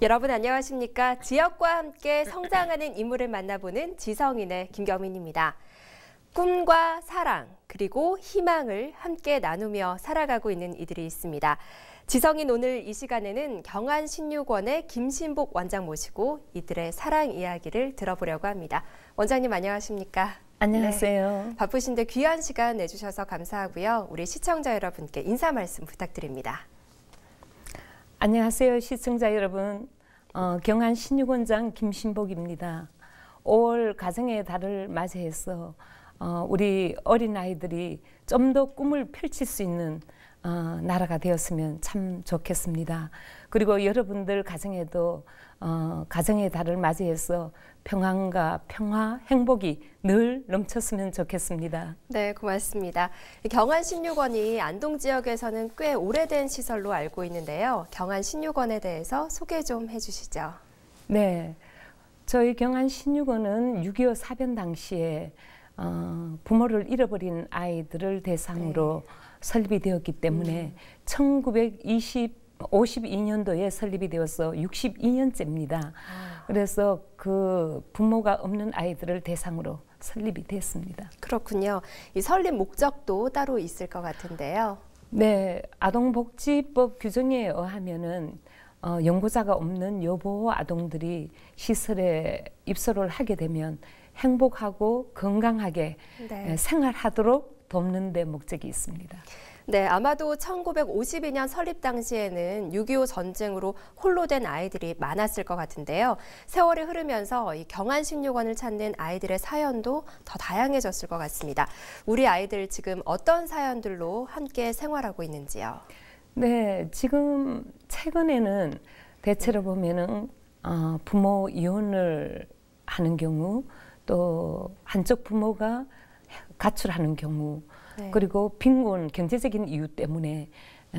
여러분 안녕하십니까? 지역과 함께 성장하는 인물을 만나보는 지성인의 김경민입니다. 꿈과 사랑 그리고 희망을 함께 나누며 살아가고 있는 이들이 있습니다. 지성인 오늘 이 시간에는 경안 신육원의 김신복 원장 모시고 이들의 사랑 이야기를 들어보려고 합니다. 원장님 안녕하십니까? 안녕하세요. 네, 바쁘신데 귀한 시간 내주셔서 감사하고요. 우리 시청자 여러분께 인사 말씀 부탁드립니다. 안녕하세요, 시청자 여러분. 어, 경안 신육원장 김신복입니다. 5월 가정의 달을 맞이해서 어, 우리 어린 아이들이 좀 더 꿈을 펼칠 수 있는 어, 나라가 되었으면 참 좋겠습니다. 그리고 여러분들 가정에도 어, 가정의 달을 맞이해서 평안과 평화, 행복이 늘 넘쳤으면 좋겠습니다. 네, 고맙습니다. 경안 신육원이 안동 지역에서는 꽤 오래된 시설로 알고 있는데요. 경안 신육원에 대해서 소개 좀 해주시죠. 네, 저희 경안 신육원은 6.25 사변 당시에 어, 부모를 잃어버린 아이들을 대상으로 네. 설립이 되었기 때문에 음. 1920 52년도에 설립이 되어서 62년째입니다. 아. 그래서 그 부모가 없는 아이들을 대상으로 설립이 됐습니다. 그렇군요. 이 설립 목적도 따로 있을 것 같은데요. 네, 아동복지법 규정에 의하면은 어, 연구자가 없는 여보 아동들이 시설에 입소를 하게 되면 행복하고 건강하게 네. 생활하도록 돕는 데 목적이 있습니다. 네, 아마도 1952년 설립 당시에는 6.25 전쟁으로 홀로 된 아이들이 많았을 것 같은데요. 세월이 흐르면서 이 경안식료원을 찾는 아이들의 사연도 더 다양해졌을 것 같습니다. 우리 아이들 지금 어떤 사연들로 함께 생활하고 있는지요? 네, 지금 최근에는 대체로 보면은 어, 부모 이혼을 하는 경우 또 한쪽 부모가 가출하는 경우 네. 그리고 빈곤 경제적인 이유 때문에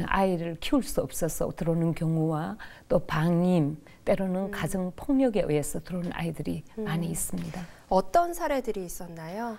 아이를 키울 수 없어서 들어오는 경우와 또 방임 때로는 음. 가정 폭력에 의해서 들어오는 아이들이 음. 많이 있습니다. 어떤 사례들이 있었나요?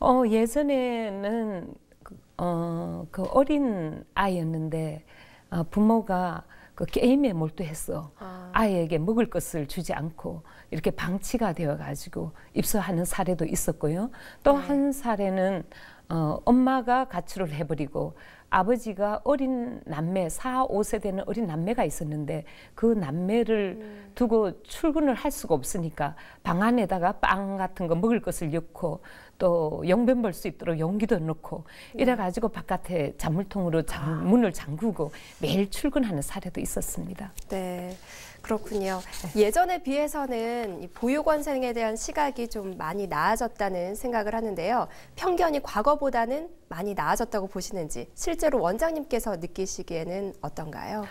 어, 예전에는 그, 어, 그 어린 아이였는데 어, 부모가 그 게임에 몰두해서 아. 이에게 먹을 것을 주지 않고 이렇게 방치가 되어 가지고 입소하는 사례도 있었고요. 또한 네. 사례는 어, 엄마가 가출을 해버리고 아버지가 어린 남매, 4, 5세 되는 어린 남매가 있었는데 그 남매를 음. 두고 출근을 할 수가 없으니까 방 안에다가 빵 같은 거 먹을 것을 넣고 또 용변 볼 수 있도록 용기도 넣고 네. 이래 가지고 바깥에 잔물통으로 장, 아. 문을 잠그고 매일 출근하는 사례도 있었습니다. 네. 그렇군요. 예전에 비해서는 보육원생에 대한 시각이 좀 많이 나아졌다는 생각을 하는데요. 편견이 과거보다는 많이 나아졌다고 보시는지 실제로 원장님께서 느끼시기에는 어떤가요?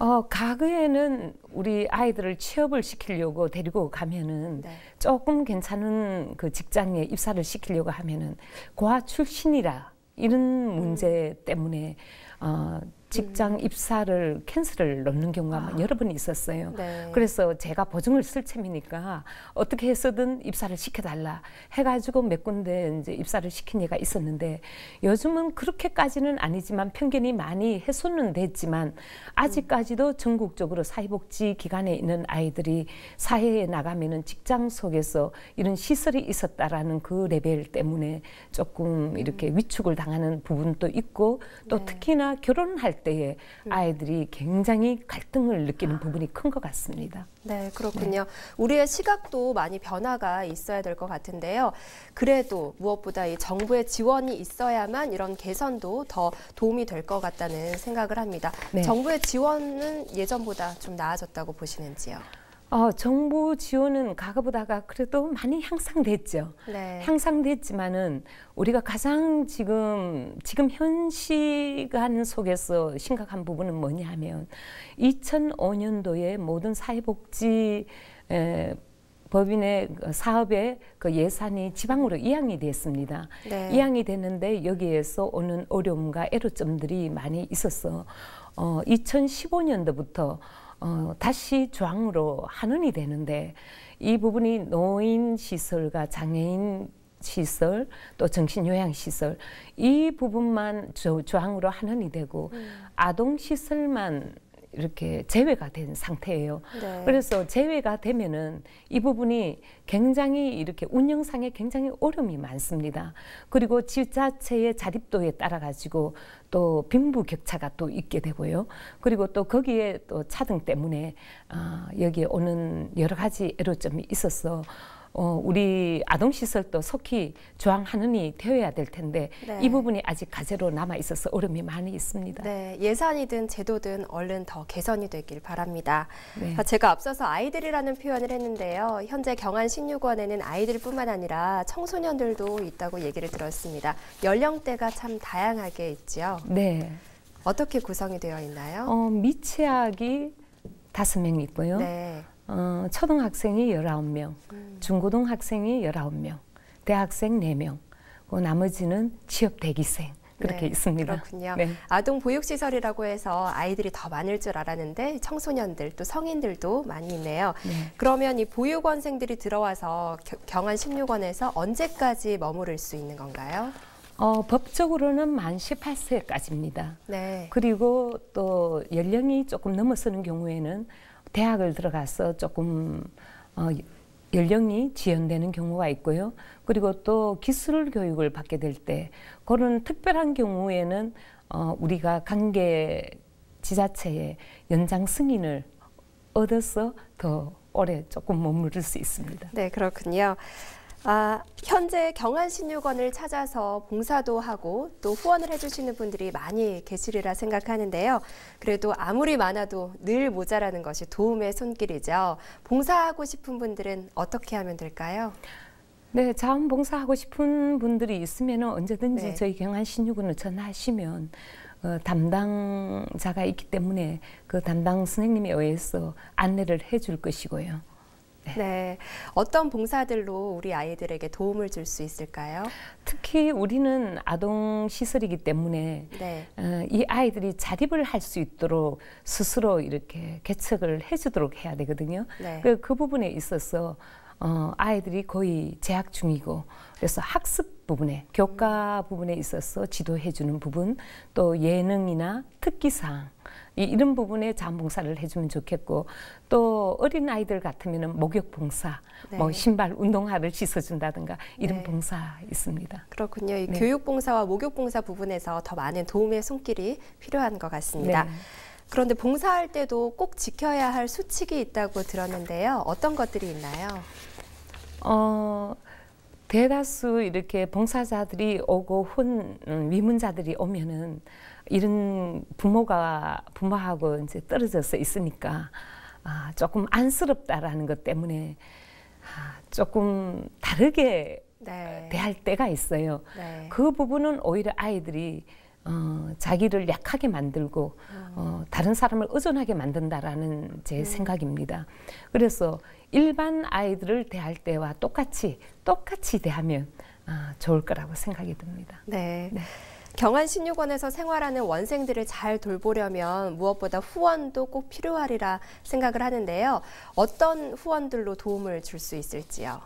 어, 과거에는 우리 아이들을 취업을 시키려고 데리고 가면은 네. 조금 괜찮은 그 직장에 입사를 시키려고 하면은 고아 출신이라 이런 문제 때문에 어, 직장 음. 입사를 캔슬을 넣는 경우가 아. 여러 번 있었어요. 네. 그래서 제가 보증을 쓸 셈이니까 어떻게 해서든 입사를 시켜달라 해가지고 몇 군데 이제 입사를 시킨 예가 있었는데 요즘은 그렇게까지는 아니지만 편견이 많이 해소는 됐지만 아직까지도 전국적으로 사회복지 기관에 있는 아이들이 사회에 나가면은 직장 속에서 이런 시설이 있었다라는 그 레벨 때문에 조금 이렇게 음. 위축을 당하는 부분도 있고 또 네. 특히나 결혼할 때에 음. 아이들이 굉장히 갈등을 느끼는 부분이 큰 것 같습니다. 네, 그렇군요. 네. 우리의 시각도 많이 변화가 있어야 될 것 같은데요. 그래도 무엇보다 이 정부의 지원이 있어야만 이런 개선도 더 도움이 될 것 같다는 생각을 합니다. 네. 정부의 지원은 예전보다 좀 나아졌다고 보시는지요? 어, 정부 지원은 과거보다가 그래도 많이 향상됐죠. 네. 향상됐지만은 우리가 가장 지금 지금 현 시간 속에서 심각한 부분은 뭐냐면 2005년도에 모든 사회복지 에, 법인의 그 사업의 그 예산이 지방으로 이양이 됐습니다. 네. 이양이 됐는데 여기에서 오는 어려움과 애로점들이 많이 있었어. 어, 2015년도부터 어, 다시 조항으로 한원이 되는데 이 부분이 노인 시설과 장애인 시설 또 정신요양 시설 이 부분만 조, 조항으로 한원이 되고 음. 아동 시설만 이렇게 제외가 된 상태예요. 네. 그래서 제외가 되면은 이 부분이 굉장히 이렇게 운영상에 굉장히 어려움이 많습니다. 그리고 지자체의 자립도에 따라 가지고 또 빈부 격차가 또 있게 되고요. 그리고 또 거기에 또 차등 때문에 아, 여기에 오는 여러 가지 애로점이 있어서 어, 우리 아동시설도 속히 조항하느니 되어야 될 텐데 네. 이 부분이 아직 과제로 남아 있어서 어려움이 많이 있습니다. 네, 예산이든 제도든 얼른 더 개선이 되길 바랍니다. 네. 아, 제가 앞서서 아이들이라는 표현을 했는데요. 현재 경안 신유관에는 아이들뿐만 아니라 청소년들도 있다고 얘기를 들었습니다. 연령대가 참 다양하게 있지요. 네. 어떻게 구성이 되어 있나요? 어, 미취학이 다섯 명 있고요. 네. 어, 초등학생이 열아홉 명 음. 중고등학생이 열아홉 명 대학생 네명그 나머지는 취업 대기생 그렇게 네, 있습니다. 그렇군요. 네. 아동 보육시설이라고 해서 아이들이 더 많을 줄 알았는데 청소년들 또 성인들도 많이 있네요. 네. 그러면 이 보육원생들이 들어와서 겨- 경안 16원에서 언제까지 머무를 수 있는 건가요? 어, 법적으로는 만 18세까지입니다. 네. 그리고 또 연령이 조금 넘어서는 경우에는 대학을 들어가서 조금 어, 연령이 지연되는 경우가 있고요. 그리고 또 기술 교육을 받게 될 때 그런 특별한 경우에는 어, 우리가 관계 지자체에 연장 승인을 얻어서 더 오래 조금 머무를 수 있습니다. 네, 그렇군요. 아, 현재 경안신유관을 찾아서 봉사도 하고 또 후원을 해주시는 분들이 많이 계시리라 생각하는데요. 그래도 아무리 많아도 늘 모자라는 것이 도움의 손길이죠. 봉사하고 싶은 분들은 어떻게 하면 될까요? 네, 자원봉사하고 싶은 분들이 있으면 언제든지 네. 저희 경안 신유군을 전화하시면 어, 담당자가 있기 때문에 그 담당 선생님에 의해서 안내를 해줄 것이고요. 네. 어떤 봉사들로 우리 아이들에게 도움을 줄 수 있을까요? 특히 우리는 아동 시설이기 때문에 네. 어, 이 아이들이 자립을 할 수 있도록 스스로 이렇게 개척을 해주도록 해야 되거든요. 네. 그, 그 부분에 있어서 어, 아이들이 거의 재학 중이고 그래서 학습 부분에 교과 부분에 있어서 지도해주는 부분 또 예능이나 특기사항 이, 이런 부분에 자원봉사를 해주면 좋겠고 또 어린 아이들 같으면은 목욕 봉사, 네. 뭐 신발 운동화를 씻어준다든가 이런 네. 봉사 있습니다. 그렇군요. 이 네. 교육 봉사와 목욕 봉사 부분에서 더 많은 도움의 손길이 필요한 것 같습니다. 네. 그런데 봉사할 때도 꼭 지켜야 할 수칙이 있다고 들었는데요. 어떤 것들이 있나요? 어, 대다수 이렇게 봉사자들이 오고 혼 음, 위문자들이 오면은 이런 부모가 부모하고 이제 떨어져서 있으니까 아, 조금 안쓰럽다라는 것 때문에 아, 조금 다르게 네. 대할 때가 있어요. 네. 그 부분은 오히려 아이들이 어, 자기를 약하게 만들고 어, 다른 사람을 의존하게 만든다라는 제 생각입니다. 그래서 일반 아이들을 대할 때와 똑같이 똑같이 대하면 아, 좋을 거라고 생각이 듭니다. 네. 네. 경안 신유관에서 생활하는 원생들을 잘 돌보려면 무엇보다 후원도 꼭 필요하리라 생각을 하는데요. 어떤 후원들로 도움을 줄 수 있을지요?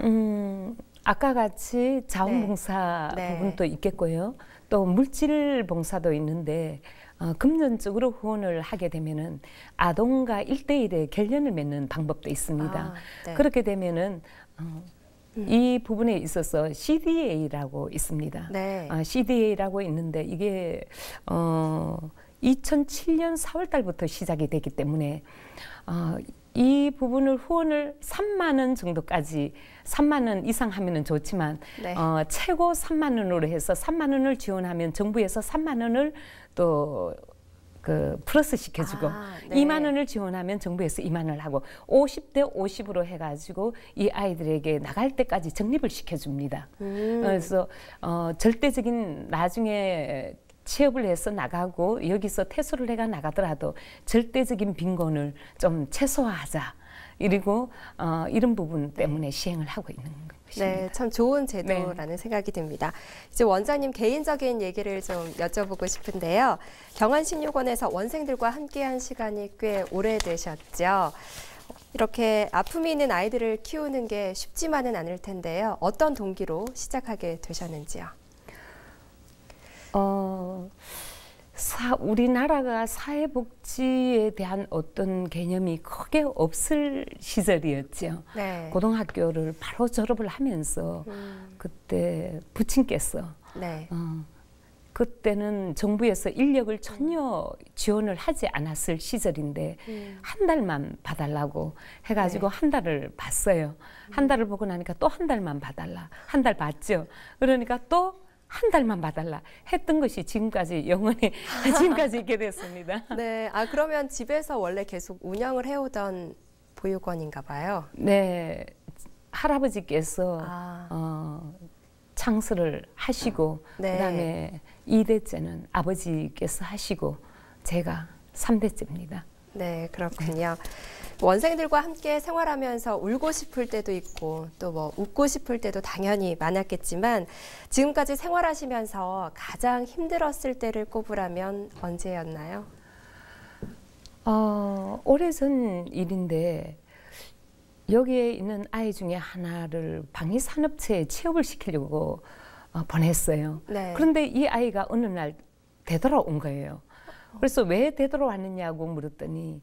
음, 아까 같이 자원봉사 네. 네. 부분도 있겠고요. 또 물질 봉사도 있는데 어, 금전적으로 후원을 하게 되면은 아동과 일대일의 결연을 맺는 방법도 있습니다. 아, 네. 그렇게 되면은 어, 이 부분에 있어서 CDA라고 있습니다. 네. 아, CDA라고 있는데 이게 어 2007년 4월 달부터 시작이 되기 때문에 어, 이 부분을 후원을 3만 원 정도까지 3만 원 이상 하면은 좋지만 네. 어, 최고 3만 원으로 해서 3만 원을 지원하면 정부에서 3만 원을 또그 플러스 시켜주고 아, 네. 2만 원을 지원하면 정부에서 2만 원을 하고 50대 50으로 해가지고 이 아이들에게 나갈 때까지 적립을 시켜줍니다. 음, 그래서 어, 절대적인 나중에 취업을 해서 나가고 여기서 퇴소를 해가 나가더라도 절대적인 빈곤을 좀 최소화하자. 그리고 어, 이런 부분 때문에 시행을 하고 있는 것입니다. 네, 참 좋은 제도라는 생각이 듭니다. 이제 원장님 개인적인 얘기를 좀 여쭤보고 싶은데요. 경안신유관에서 원생들과 함께한 시간이 꽤 오래되셨죠. 이렇게 아픔이 있는 아이들을 키우는 게 쉽지만은 않을 텐데요. 어떤 동기로 시작하게 되셨는지요? 어, 사, 우리나라가 사회복지에 대한 어떤 개념이 크게 없을 시절이었죠. 네. 고등학교를 바로 졸업을 하면서 음, 그때 부친께서 네. 어, 그때는 정부에서 인력을 전혀 지원을 하지 않았을 시절인데 음, 한 달만 봐달라고 해가지고 네. 한 달을 봤어요. 한 달을 보고 나니까 또 한 달만 봐달라. 한 달 봤죠. 그러니까 또 한 달만 봐달라 했던 것이 지금까지 영원히 지금까지 있게 됐습니다. 네. 아 그러면 집에서 원래 계속 운영을 해오던 보육원인가 봐요. 네, 할아버지께서 아, 어, 창설을 하시고 네. 그다음에 이대째는 아버지께서 하시고 제가 삼대째입니다 네, 그렇군요. 원생들과 함께 생활하면서 울고 싶을 때도 있고 또 뭐 웃고 싶을 때도 당연히 많았겠지만 지금까지 생활하시면서 가장 힘들었을 때를 꼽으라면 언제였나요? 어, 오래전 일인데 여기에 있는 아이 중에 하나를 방위산업체에 취업을 시키려고 어, 보냈어요. 네. 그런데 이 아이가 어느 날 되돌아온 거예요. 그래서 왜 되돌아왔느냐고 물었더니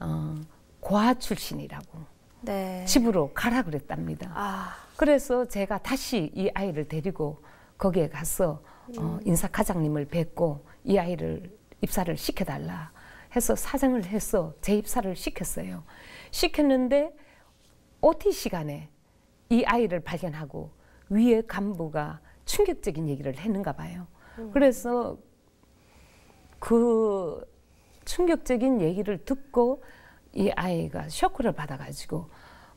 어, 고아 출신이라고 네. 집으로 가라 그랬답니다. 아, 그래서 제가 다시 이 아이를 데리고 거기에 가서 어, 인사 과장님을 뵙고 이 아이를 입사를 시켜달라 해서 사정을 해서 재입사를 시켰어요. 시켰는데 OT 시간에 이 아이를 발견하고 위에 간부가 충격적인 얘기를 했는가 봐요. 그래서 그 충격적인 얘기를 듣고 이 아이가 쇼크를 받아가지고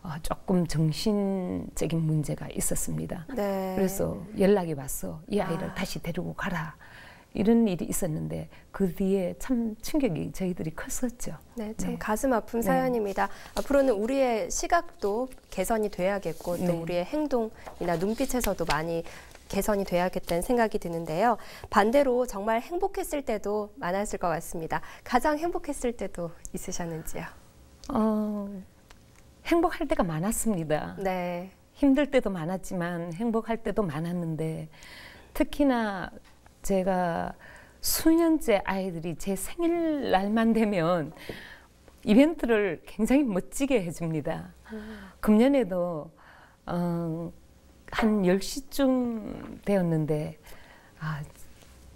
어, 조금 정신적인 문제가 있었습니다. 네. 그래서 연락이 왔어. 이 아이를 아. 다시 데리고 가라. 이런 일이 있었는데 그 뒤에 참 충격이 저희들이 컸었죠. 네, 참 네. 가슴 아픈 네. 사연입니다. 앞으로는 우리의 시각도 개선이 돼야겠고 또 네. 우리의 행동이나 눈빛에서도 많이 개선이 돼야겠다는 생각이 드는데요. 반대로 정말 행복했을 때도 많았을 것 같습니다. 가장 행복했을 때도 있으셨는지요? 어, 행복할 때가 많았습니다. 네. 힘들 때도 많았지만 행복할 때도 많았는데 특히나 제가 수년째 아이들이 제 생일날만 되면 이벤트를 굉장히 멋지게 해줍니다. 금년에도 어, 한 10시쯤 되었는데 아,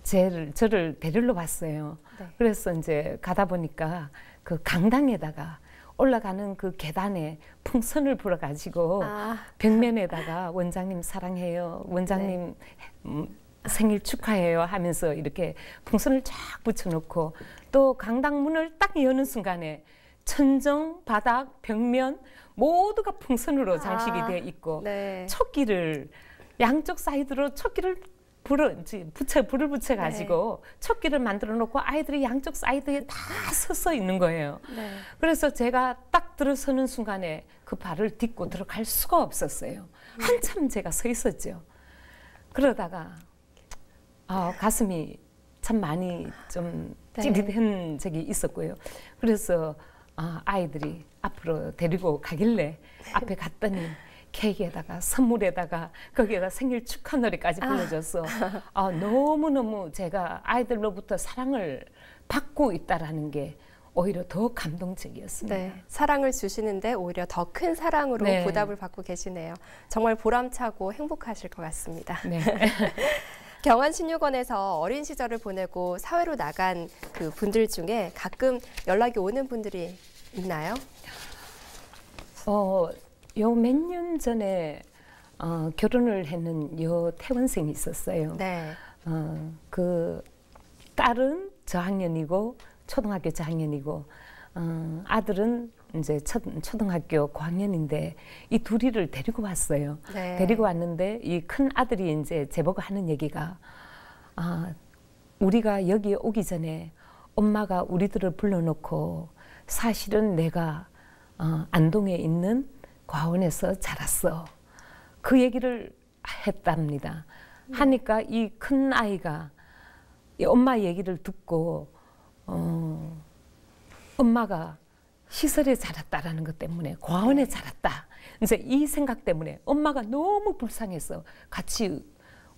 쟤를, 저를 데리러 왔어요. 네. 그래서 이제 가다 보니까 그 강당에다가 올라가는 그 계단에 풍선을 불어 가지고 아, 벽면에다가 원장님 사랑해요. 원장님 음, 생일 축하해요 하면서 이렇게 풍선을 쫙 붙여 놓고 또 강당 문을 딱 여는 순간에 천정, 바닥, 벽면 모두가 풍선으로 장식이 아, 되어 있고 네. 촛기를 양쪽 사이드로 촛기를 이제 붙여 불을 붙여 가지고 네. 촛기를 만들어 놓고 아이들이 양쪽 사이드에 다 서서 있는 거예요. 네. 그래서 제가 딱 들어서는 순간에 그 발을 딛고 들어갈 수가 없었어요. 한참 제가 서 있었죠. 그러다가 아, 가슴이 참 많이 좀 네. 찌릿한 적이 있었고요. 그래서 아, 아이들이 앞으로 데리고 가길래 앞에 갔더니 케이크에다가 선물에다가 거기에다 생일 축하 노래까지 불러줘서 아, 너무너무 제가 아이들로부터 사랑을 받고 있다라는 게 오히려 더 감동적이었습니다. 네, 사랑을 주시는데 오히려 더 큰 사랑으로 네. 보답을 받고 계시네요. 정말 보람차고 행복하실 것 같습니다. 네. 경안신육원에서 어린 시절을 보내고 사회로 나간 그 분들 중에 가끔 연락이 오는 분들이 있나요? 어, 요 몇 년 전에 어, 결혼을 했는 여 태원생이 있었어요. 네. 어, 그 딸은 저학년이고 초등학교 저학년이고 어, 아들은 이제 초, 초등학교 고학년인데 이 둘이를 데리고 왔어요. 네. 데리고 왔는데 이 큰 아들이 이제 제보고 하는 얘기가 아, 우리가 여기 오기 전에 엄마가 우리들을 불러놓고 사실은 내가 어, 안동에 있는 과원에서 자랐어. 그 얘기를 했답니다. 하니까 이 큰 아이가 이 엄마 얘기를 듣고 어, 엄마가 시설에 자랐다라는 것 때문에 과원에 자랐다. 이제 이 생각 때문에 엄마가 너무 불쌍해서 같이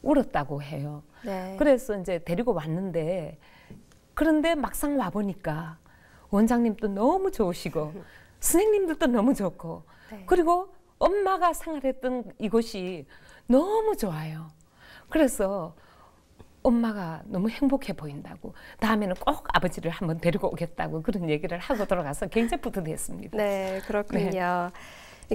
울었다고 해요. 네. 그래서 이제 데리고 왔는데 그런데 막상 와 보니까 원장님도 너무 좋으시고 선생님들도 너무 좋고 네. 그리고 엄마가 생활했던 이곳이 너무 좋아요. 그래서 엄마가 너무 행복해 보인다고 다음에는 꼭 아버지를 한번 데리고 오겠다고 그런 얘기를 하고 돌아가서 굉장히 뿌듯했습니다. 네, 그렇군요.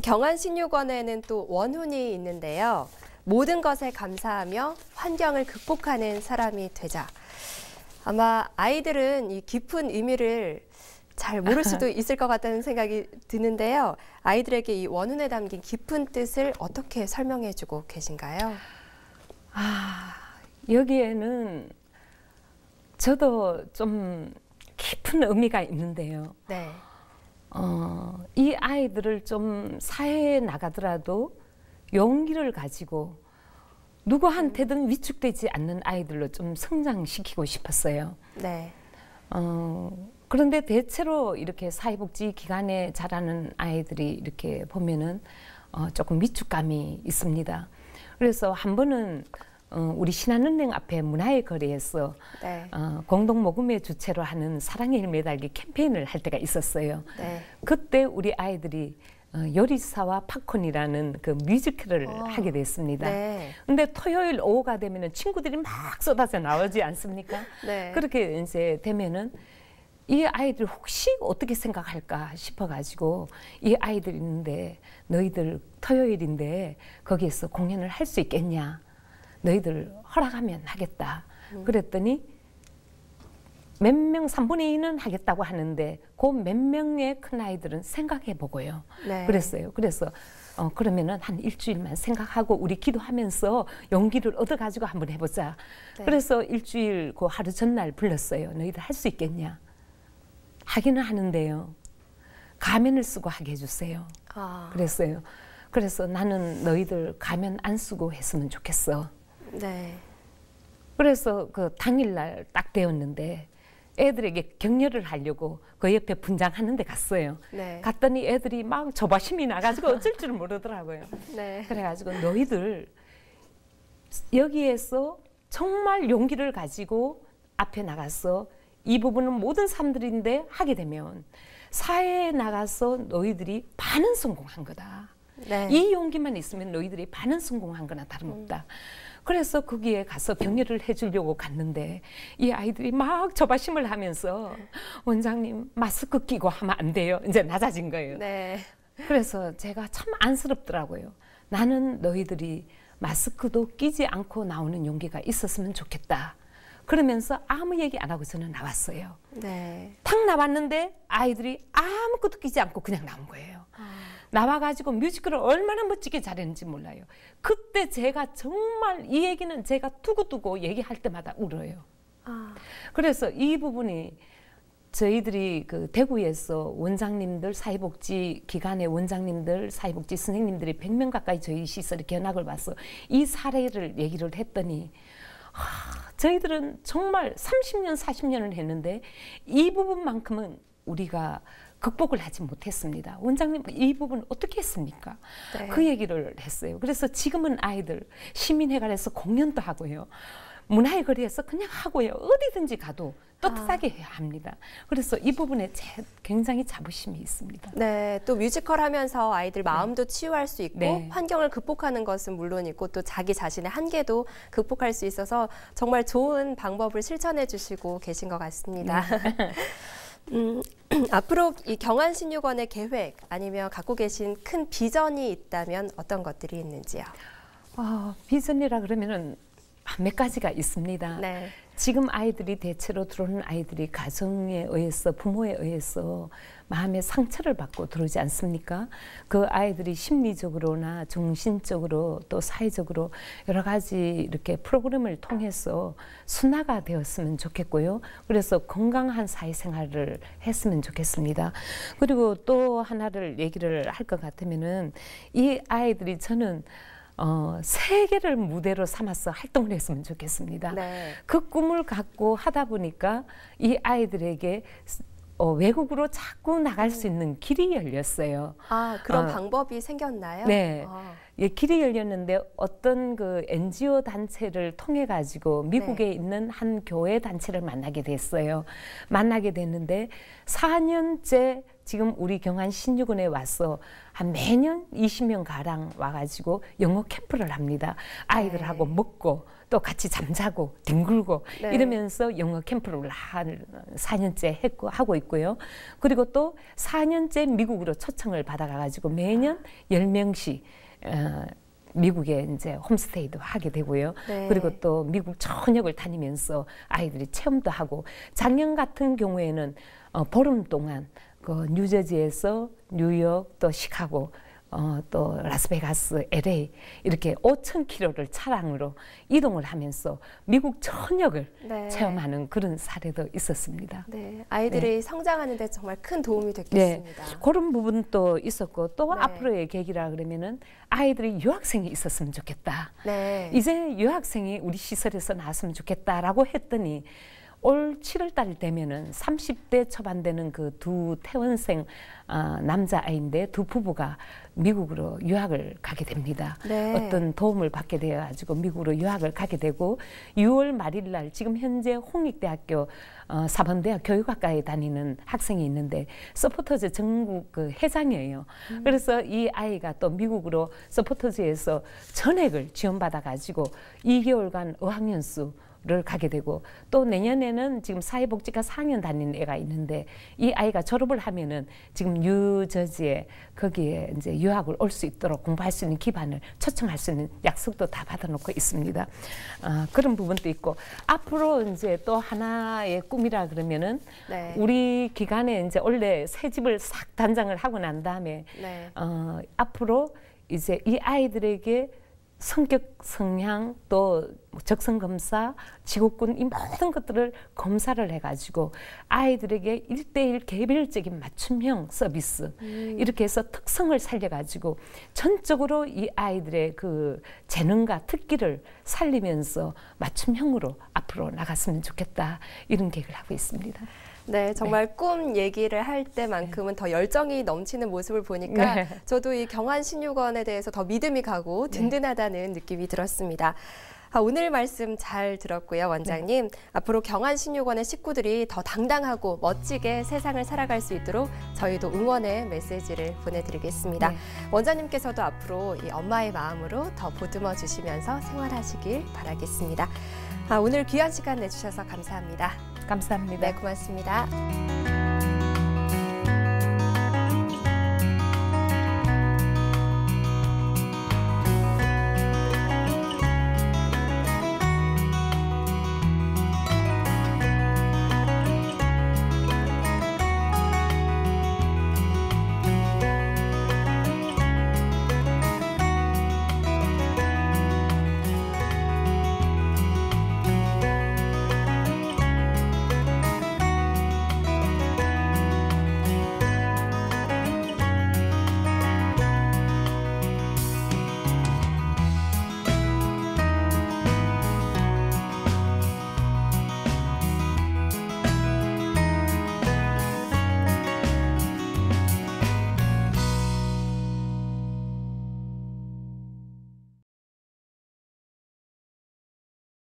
경안신육원에는 또 원훈이 있는데요. 모든 것에 감사하며 환경을 극복하는 사람이 되자. 아마 아이들은 이 깊은 의미를 잘 모를 수도 있을 것 같다는 생각이 드는데요. 아이들에게 이 원훈에 담긴 깊은 뜻을 어떻게 설명해주고 계신가요? 아, 여기에는 저도 좀 깊은 의미가 있는데요. 네. 어, 이 아이들을 좀 사회에 나가더라도 용기를 가지고 누구한테든 위축되지 않는 아이들로 좀 성장시키고 싶었어요. 네. 어, 그런데 대체로 이렇게 사회복지 기관에 자라는 아이들이 이렇게 보면은 어, 조금 위축감이 있습니다. 그래서 한 번은 어, 우리 신한은행 앞에 문화의 거리에서 네. 어, 공동 모금의 주체로 하는 사랑의 일 매달기 캠페인을 할 때가 있었어요. 네. 그때 우리 아이들이 어, 요리사와 팝콘이라는 그 뮤지컬을 어. 하게 됐습니다. 네. 근데 토요일 오후가 되면은 친구들이 막 쏟아져 나오지 않습니까? 네. 그렇게 이제 되면은 이 아이들 혹시 어떻게 생각할까 싶어가지고 이 아이들 있는데 너희들 토요일인데 거기에서 공연을 할 수 있겠냐? 너희들 허락하면 하겠다. 그랬더니 몇 명, 3분의 2는 하겠다고 하는데 그 몇 명의 큰 아이들은 생각해 보고요. 네. 그랬어요. 그래서 어, 그러면은 한 일주일만 생각하고 우리 기도하면서 용기를 얻어가지고 한번 해보자. 네. 그래서 일주일 그 하루 전날 불렀어요. 너희들 할 수 있겠냐? 하기는 하는데요. 가면을 쓰고 하게 해주세요. 아, 그랬어요. 그래서 나는 너희들 가면 안 쓰고 했으면 좋겠어. 네. 그래서 그 당일날 딱 되었는데 애들에게 격려를 하려고 그 옆에 분장하는 데 갔어요. 네. 갔더니 애들이 막 조바심이 나가지고 어쩔 줄 모르더라고요. 네. 그래가지고 너희들 여기에서 정말 용기를 가지고 앞에 나가서 이 부분은 모든 사람들인데 하게 되면 사회에 나가서 너희들이 반은 성공한 거다. 네. 이 용기만 있으면 너희들이 반은 성공한 거나 다름없다. 그래서 거기에 가서 격려를 해주려고 갔는데 이 아이들이 막 저바심을 하면서 원장님 마스크 끼고 하면 안 돼요. 이제 낮아진 거예요. 네. 그래서 제가 참 안쓰럽더라고요. 나는 너희들이 마스크도 끼지 않고 나오는 용기가 있었으면 좋겠다. 그러면서 아무 얘기 안 하고 저는 나왔어요. 네. 탁 나왔는데 아이들이 아무것도 끼지 않고 그냥 나온 거예요. 나와가지고 뮤지컬을 얼마나 멋지게 잘했는지 몰라요. 그때 제가 정말 이 얘기는 제가 두고두고 얘기할 때마다 울어요. 아, 그래서 이 부분이 저희들이 그 대구에서 원장님들 사회복지 기관의 원장님들 사회복지 선생님들이 100명 가까이 저희 시설에 견학을 와서 이 사례를 얘기를 했더니 하, 저희들은 정말 30년 40년을 했는데 이 부분만큼은 우리가 극복을 하지 못했습니다. 원장님 이 부분 어떻게 했습니까? 네. 그 얘기를 했어요. 그래서 지금은 아이들 시민회관에서 공연도 하고요. 문화의 거리에서 그냥 하고요. 어디든지 가도 떳떳하게 해야 합니다. 그래서 이 부분에 제 굉장히 자부심이 있습니다. 네, 또 뮤지컬 하면서 아이들 마음도 치유할 수 있고 네. 환경을 극복하는 것은 물론이고 또 자기 자신의 한계도 극복할 수 있어서 정말 좋은 방법을 실천해 주시고 계신 것 같습니다. 음, 앞으로 이 경안신육원의 계획 아니면 갖고 계신 큰 비전이 있다면 어떤 것들이 있는지요? 어, 비전이라 그러면은 몇 가지가 있습니다. 네. 지금 아이들이 대체로 들어오는 아이들이 가정에 의해서 부모에 의해서 마음의 상처를 받고 들어오지 않습니까? 그 아이들이 심리적으로나 정신적으로 또 사회적으로 여러 가지 이렇게 프로그램을 통해서 순화가 되었으면 좋겠고요. 그래서 건강한 사회생활을 했으면 좋겠습니다. 그리고 또 하나를 얘기를 할 것 같으면은 이 아이들이 저는 어, 세계를 무대로 삼아서 활동을 했으면 좋겠습니다. 네. 그 꿈을 갖고 하다 보니까 이 아이들에게 어, 외국으로 자꾸 나갈 수 있는 길이 열렸어요. 아, 그런 어. 방법이 생겼나요? 네. 아, 예, 길이 열렸는데 어떤 그 NGO 단체를 통해 가지고 미국에 네. 있는 한 교회 단체를 만나게 됐어요. 만나게 됐는데 4년째 지금 우리 경한 신유군에 와서 한 매년 20명 가량 와가지고 영어 캠프를 합니다. 아이들하고 네. 먹고 또 같이 잠자고 뒹굴고 네. 이러면서 영어 캠프를 한 4년째 했고 하고 있고요. 그리고 또 4년째 미국으로 초청을 받아가가지고 매년 10명씩 어, 미국에 이제 홈스테이도 하게 되고요. 네. 그리고 또 미국 전역을 다니면서 아이들이 체험도 하고 작년 같은 경우에는 어, 보름 동안 그 뉴저지에서 뉴욕 또 시카고 어, 또 라스베가스, LA 이렇게 5천 킬로를 차량으로 이동을 하면서 미국 전역을 네. 체험하는 그런 사례도 있었습니다. 네, 아이들이 성장하는 데 정말 큰 도움이 네, 됐겠습니다. 그런 부분도 있었고 또 네. 앞으로의 계기라 그러면은 아이들이 유학생이 있었으면 좋겠다. 네. 이제 유학생이 우리 시설에서 나왔으면 좋겠다라고 했더니 올 7월 달 되면은 30대 초반 되는 그 두 태원생 아, 남자 아이인데 두 부부가 미국으로 유학을 가게 됩니다. 네. 어떤 도움을 받게 되어 가지고 미국으로 유학을 가게 되고 6월 말일 날 지금 현재 홍익대학교 어, 사범대학 교육학과에 다니는 학생이 있는데 서포터즈 전국 그 회장이에요. 그래서 이 아이가 또 미국으로 서포터즈에서 전액을 지원받아 가지고 2개월간 어학연수 를 가게 되고 또 내년에는 지금 사회복지과 4학년 다니는 애가 있는데 이 아이가 졸업을 하면은 지금 뉴저지에 거기에 이제 유학을 올 수 있도록 공부할 수 있는 기반을 초청할 수 있는 약속도 다 받아놓고 있습니다. 아, 그런 부분도 있고 앞으로 이제 또 하나의 꿈이라 그러면은 네. 우리 기간에 이제 원래 새 집을 싹 단장을 하고 난 다음에 네. 어, 앞으로 이제 이 아이들에게 성격, 성향, 또 적성 검사, 직업군 이 모든 것들을 검사를 해가지고 아이들에게 일대일 개별적인 맞춤형 서비스 이렇게 해서 특성을 살려가지고 전적으로 이 아이들의 그 재능과 특기를 살리면서 맞춤형으로 앞으로 나갔으면 좋겠다 이런 계획을 하고 있습니다. 네, 정말 꿈 얘기를 할 때만큼은 더 열정이 넘치는 모습을 보니까 네. 저도 이 경환 신유관에 대해서 더 믿음이 가고 든든하다는 느낌이 들었습니다. 아, 오늘 말씀 잘 들었고요, 원장님. 앞으로 경환 신유관의 식구들이 더 당당하고 멋지게 세상을 살아갈 수 있도록 저희도 응원의 메시지를 보내드리겠습니다. 네. 원장님께서도 앞으로 이 엄마의 마음으로 더 보듬어 주시면서 생활하시길 바라겠습니다. 아, 오늘 귀한 시간 내주셔서 감사합니다. 감사합니다. 네, 고맙습니다.